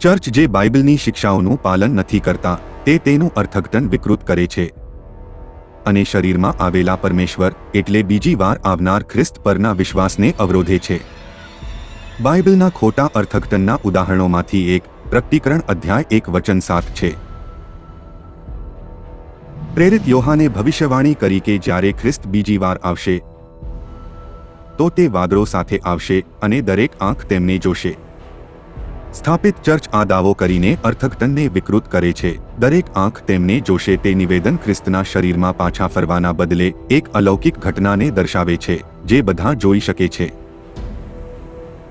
Church જે બાઇબલની શિક્ષાઓનું પાલન નથી કરતા, તે તેનું અર્થઘટન વિકૃત કરે છે. અને શરીરમાં આવેલા પરમેશ્વર એટલે બીજી વાર આવનાર ખ્રિસ્ત પરના વિશ્વાસને અવરોધે છે. બાઇબલના ખોટા અર્થઘટનના ઉદાહરણોમાંથી એક, પ્રકટીકરણ અધ્યાય એક વચન સાત છે. પ્રેરિત યોહાને ભવિષ્યવાણી કરી કે જ્યારે ખ્રિસ્ત બીજી વાર આવશે, તો તે વાદળો સાથે આવશે અને દરેક આંખ તેમને જોશે. સ્થાપિત ચર્ચ આ દાવો કરીને અર્થઘટનને વિકૃત કરે છે. દરેક આંખ તેમને જોશે તે નિવેદન ખ્રિસ્તના શરીરમાં પાછા ફરવાના બદલે એક અલૌકિક ઘટનાને દર્શાવે છે, જે બધા જોઈ શકે છે.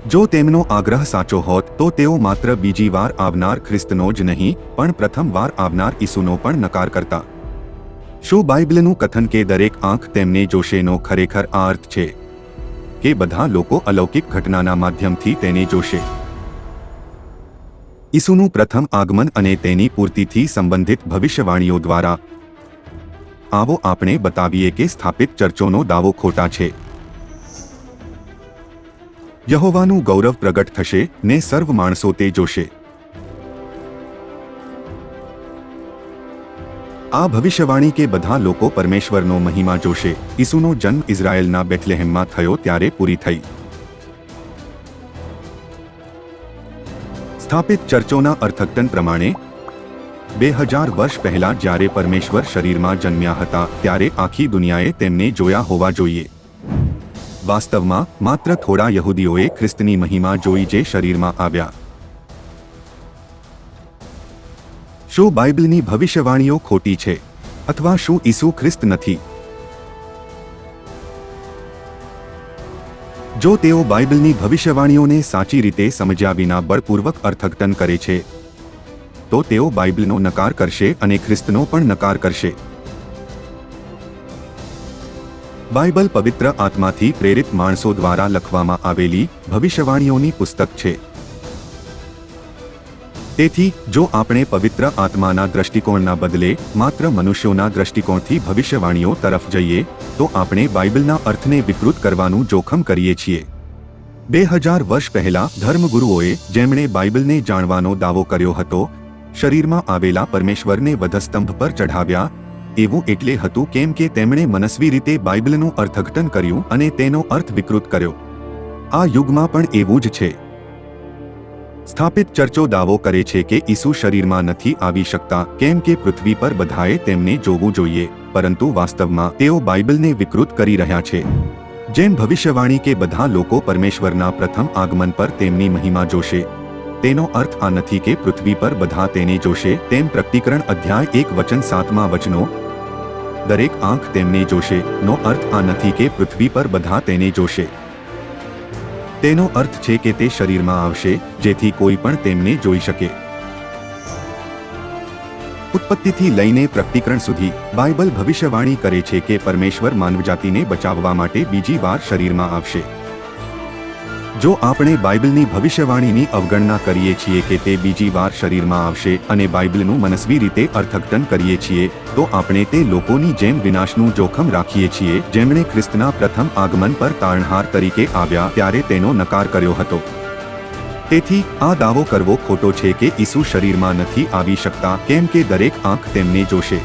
જો તેમનો આગ્રહ સાચો હોત, તો તેઓ માત્ર બીજી વાર આવનાર ખ્રિસ્તનો જ નહીં, પણ પ્રથમ વાર આવનાર ઈસુનો પણ નકાર કરતા. શું બાઇબલનું કથન કે દરેક આંખ તેમને જોશેનો ખરેખર આ અર્થ છે? કે બધા લોકો અલૌકિક ઘટનાના માધ્યમથી તેને જોશે. ઈસુનું પ્રથમ આગમન અને તેની પૂર્તિથી સંબંધિત ભવિષ્યવાણીઓ દ્વારા. આવો આપણે બતાવીએ કે સ્થાપિત ચર્ચોનો દાવો ખોટા છે. યહોવાનું ગૌરવ પ્રગટ થશે ને સર્વ માણસો તે જોશે. આ ભવિષ્યવાણી કે બધા લોકો પરમેશ્વરનો મહિમા જોશે. ઈસુનો જન્મ ઇઝરાયેલના બેથલેહેમમાં થયો ત્યારે પૂરી થઈ. સ્થાપિત ચર્ચોના અર્થઘટન પ્રમાણે, બે હજાર વર્ષ પહેલા જ્યારે પરમેશ્વર શરીરમાં જન્મ્યા હતા, ત્યારે આખી દુનિયાએ તેમને જોયા હોવા જોઈએ. વાસ્તવમાં, માત્ર થોડા યહૂદીઓએ ખ્રિસ્તની મહિમા જોઈ જે શરીરમાં આવ્યા. શું બાઇબલની ભવિષ્યવાણીઓ ખોટી છે? અથવા શું ઈસુ ખ્રિસ્ત નથી? જો તેઓ બાઇબલની ભવિષ્યવાણીઓને સાચી રીતે સમજ્યા વિના બળપૂર્વક અર્થઘટન કરે છે, તો તેઓ બાઇબલનો નકાર કરશે અને ખ્રિસ્તનો પણ નકાર કરશે. બાઇબલ પવિત્ર આત્માથી પ્રેરિત માણસો દ્વારા લખવામાં આવેલી ભવિષ્યવાણીઓની પુસ્તક છે. તેથી, જો આપણે પવિત્ર આત્માના દ્રષ્ટિકોણના બદલે માત્ર મનુષ્યોના દ્રષ્ટિકોણથી ભવિષ્યવાણીઓ તરફ જઈએ, તો આપણે બાઇબલના અર્થને વિકૃત કરવાનું જોખમ કરીએ છીએ. બે હજાર વર્ષ પહેલા, ધર્મગુરુઓએ જેમણે બાઇબલને જાણવાનો દાવો કર્યો હતો, શરીરમાં આવેલા પરમેશ્વરને વધસ્તંભ પર ચઢાવ્યા, એવું એટલે હતું કેમ કે તેમણે મનસ્વી રીતે બાઇબલનું અર્થઘટન કર્યું અને તેનો અર્થ વિકૃત કર્યો. આ યુગમાં પણ એવું જ છે. સ્થાપિત ચર્ચો દાવો કરે છે કે ઈસુ શરીરમાં નથી આવી શકતા, કેમ કે પૃથ્વી પર બધાએ તેમને જોવું જોઈએ, પરંતુ વાસ્તવમાં તેઓ બાઇબલને વિકૃત કરી રહ્યા છે. જેમ ભવિષ્યવાણી કે બધા લોકો પરમેશ્વરના પ્રથમ આગમન પર તેમની મહિમા જોશે. તેનો અર્થ આ નથી કે પૃથ્વી પર બધા તેને જોશે, તેમ પ્રકટીકરણ અધ્યાય એક વચન સાતમા વચનો, દરેક આંખ તેમને જોશે. નો અર્થ આ નથી કે પૃથ્વી પર બધા તેને જોશે. તેનો અર્થ છે કે તે શરીરમાં આવશે, જેથી કોઈ પણ તેમને જોઈ શકે. ઉત્પત્તિથી લઈને પ્રકટીકરણ સુધી, બાઇબલ ભવિષ્યવાણી કરે છે કે પરમેશ્વર માનવજાતિને બચાવવા માટે બીજી વાર શરીરમાં આવશે. જો આપણે બાઇબલની ભવિષ્યવાણીની અવગણના કરીએ છીએ કે તે બીજી વાર શરીરમાં આવશે અને બાઇબલનું મનસ્વી રીતે અર્થઘટન કરીએ છીએ, તો આપણે તે લોકોની જેમ વિનાશનું જોખમ રાખીએ છીએ, જેમણે ખ્રિસ્તના પ્રથમ આગમન પર તારણહાર તરીકે આવ્યા ત્યારે તેનો નકાર કર્યો હતો. તેથી, આ દાવો કરવો ખોટો છે કે ઈસુ શરીરમાં નથી આવી શકતા, કેમ કે દરેક આંખ તેમને જોશે.